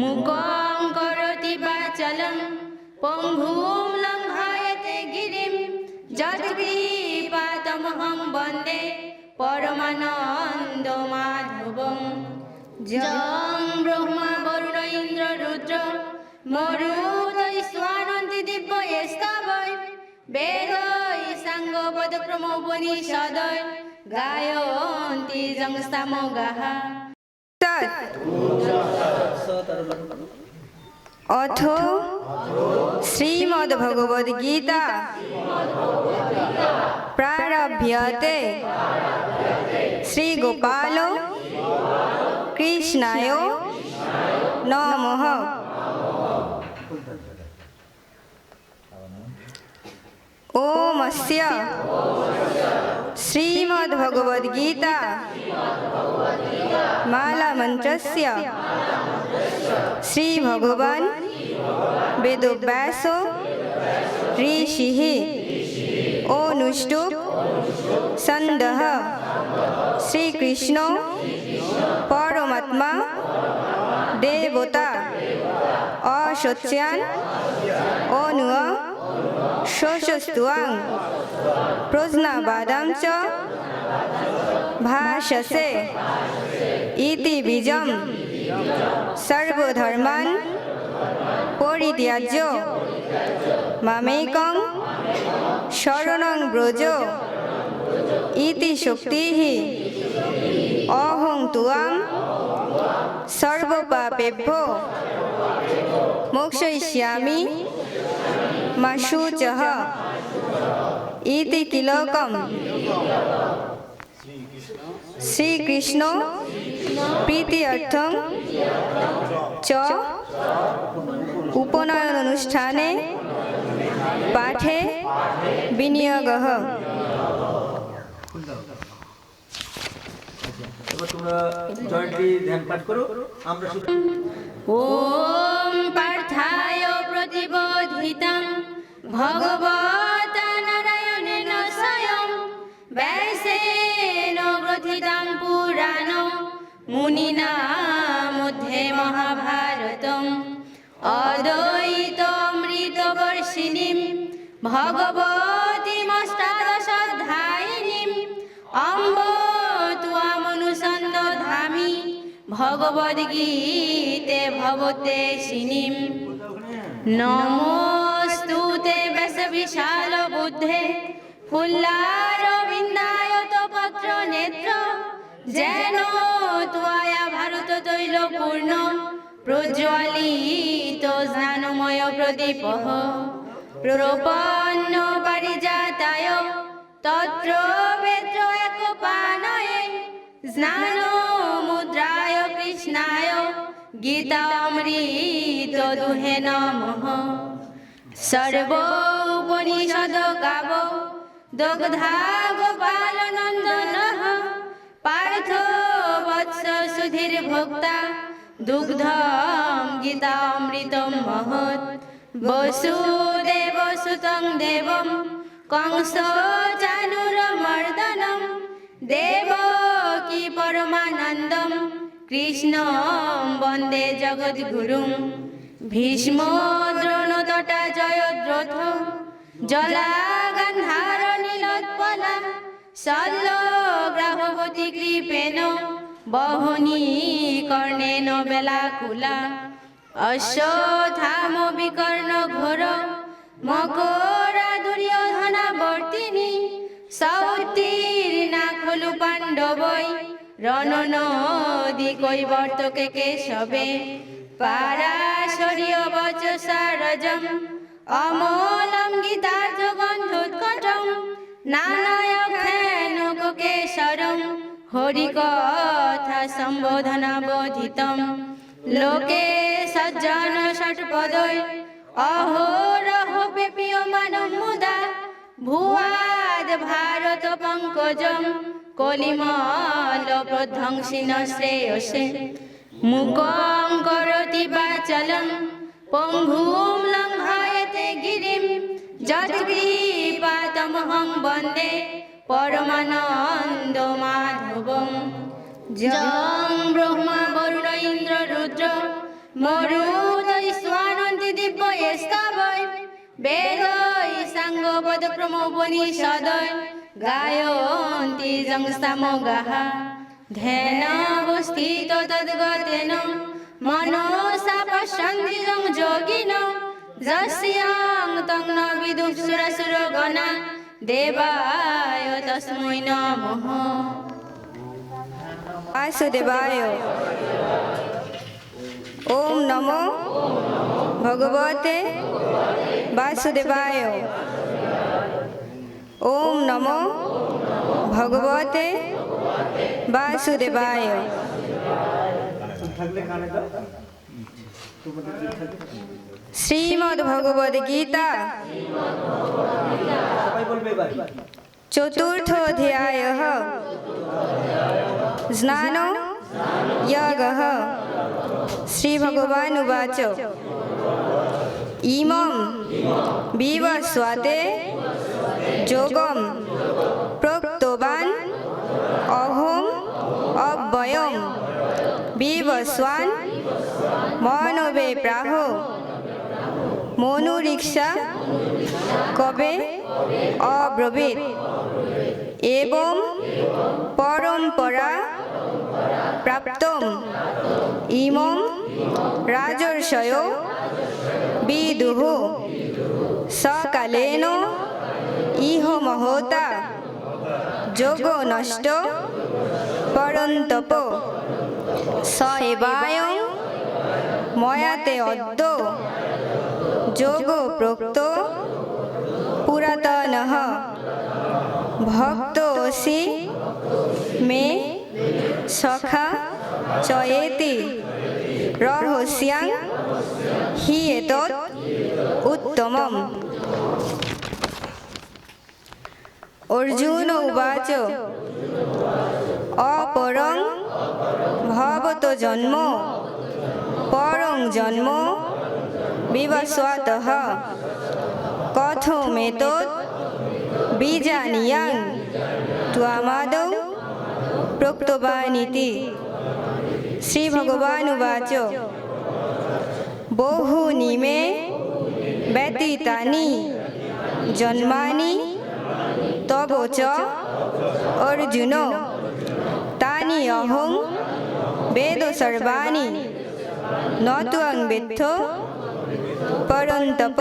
মুকং করতি বাচলং পঙ্গুম লঙ্ঘায়তে গিরিম। যৎকৃপাতমহং বন্দে, পরমানন্দ মাধবম। জং ব্রহ্মা বরুণ ইন্দ্র রুদ্র মরুতৈ স্বানন্তি দিব্য স্তবৈ বেদৈ সাঙ্গ পদক্রম উপনিষদৈ, গায়ন্তি জং অথ শ্রীমদ্ভগবদ গীতা প্রারভ্যতে শ্রীগোপাল কৃষ্ণায় নমঃ। ওমস্য শ্রীমদ্ভগবদ্গীতা মালামন্ত্রस्य শ্রীভগবান বেদব্যাস ঋষিः অনুষ্টুপ সন্দহ শ্রীকৃষ্ণ পরমাত্মা দেবতা অসত্যান অনু শোষস্তুয়াং প্রশ্নাবাদাম চ ভাষসে ইতি বীজম সর্বধর্মান পরিত্যাজ্য মামেকং শরণং ব্রজ ইতি শক্তিः অহং তুয়াম সর্বপাপেভ্যো মোক্ষয়িষ্যামি মা শুচः ইতি তিলকম শ্রীকৃষ্ণ প্রীতি অর্থং চ উপনয়ন অনুষ্ঠানে পাঠে বিনিয়োগ তোমরা জয়েন্টলি ধ্যান দায়িনীম ভগবতী মষ্টাদশধ্যায়িনীম অম্ব ত্বামনুসন্দধামি ভগবদ্গীতে ভবতে শিনীম নমস্তু তে বেশ বিশাল বুদ্ধে ফুল্লারবিন্দায় পত্র নেত্র যেন ত্বয়া ভারত তৈল পূর্ণ প্রজ্বলিত স্নানময় প্রদীপহ প্ররোপন্ন পারিজাতায় তত্র বেত্র একপানয়ে স্নান মুদ্রায় কৃষ্ণায় গীতামৃত দুহে নমঃ। সর্বোপনিষদ গাব দগ্ধা গোপাল নন্দন। পার্থ বৎস সুধীর ভোক্তা দুগ্ধ গীতামৃত মহৎ। বসুদেব সুতং দেব কংস চানুর মর্দনম। দেব কি পরমানন্দ কৃষ্ণ বন্দে জগদ্গুরু ভীষ্ম দ্রোণতটা জয়দ্রথ, জলাগন্ধার নীলোৎপলা গ্রহবতী কৃপেন বহনী কর্ণেন বেলাকুলা। অশ্বধাম বিকর্ণ ঘোর মকরা দুর্যোধনাবর্তিনী সৌতীর্ণা খলু পাণ্ডবই রণনদী কৈবর্তকে কেশবে পারাশরীয় বচসারজম অমলম গীতার্থ গন্ধোৎকটম নানায়খেন কেশরম সম্বোধনা বধিতম লোকে সজ্জন ষটপদয় অহোরহ পেপীয়মান মুদা। ভুয়াদ ভারত পঙ্কজম। কলিমল প্রধ্বংসিন শ্রেয়সে। মুকং করতি বাচলং পঙ্গুম লঙ্ঘায়তে গিরিম। যৎকৃপাতমহং বন্দে। পরমানন্দ মাধবম। জং ব্রহ্মা রুদ্র মরুতৈ স্বানন্তি দিব্য স্তবৈ বেদৈ সাঙ্গপদ প্রমোপনিষদৈ গায়ন্তি জংস্তামগাহ। ধ্যানাবস্থিত তদ্গতেন মনসা পশ্যন্তি জং যোগিন, যস্যাং তং ন বিদুঃ সুরসুরগণা, দেবায় তস্मै নমঃ। বাসুদেবায় ওম নমো ভগবতে বাসুদেবায়। ওম নমো ভগবতে বাসুদেবায়। শ্রীমদ্ ভগবদ গীতা সবাই বলবে এবার চতুর্থোধ্যায় স্নান যগ শ্রীভগবানুবাচ ইমম বিবস্বতে যোগম প্রোক্তবান অহম অব্যয়ম বিবস্বান মনবে প্রাহ মনুরিক্সা কবে অব্রবীত এবং পরম্পরা প্রাপ্তম ইমম রাজর্ষয় বিদুঃ সকালেন ইহ মহতা যোগ নষ্ট পরন্তপ স এবায়ং ময়াতে অদ্য যোগ প্রোক্ত পুরাতন ভক্তসি মে সখা চয়েতি রহস্যাং হি এতৎ উত্তমম। অর্জুন উবাচ, অপরং ভবত জন্ম, পরং জন্ম বিবস্বতঃ। কথমেতৎ বিজানীয়াং, ত্বামাদৌ প্রোক্তবানিতি শ্রীভগবানুবাচ বহূনি মে ব্যতীতানি জন্মানি তব চ অর্জুন তানি অহং বেদ সর্বাণি ন ত্বং বেত্থ পরন্তপ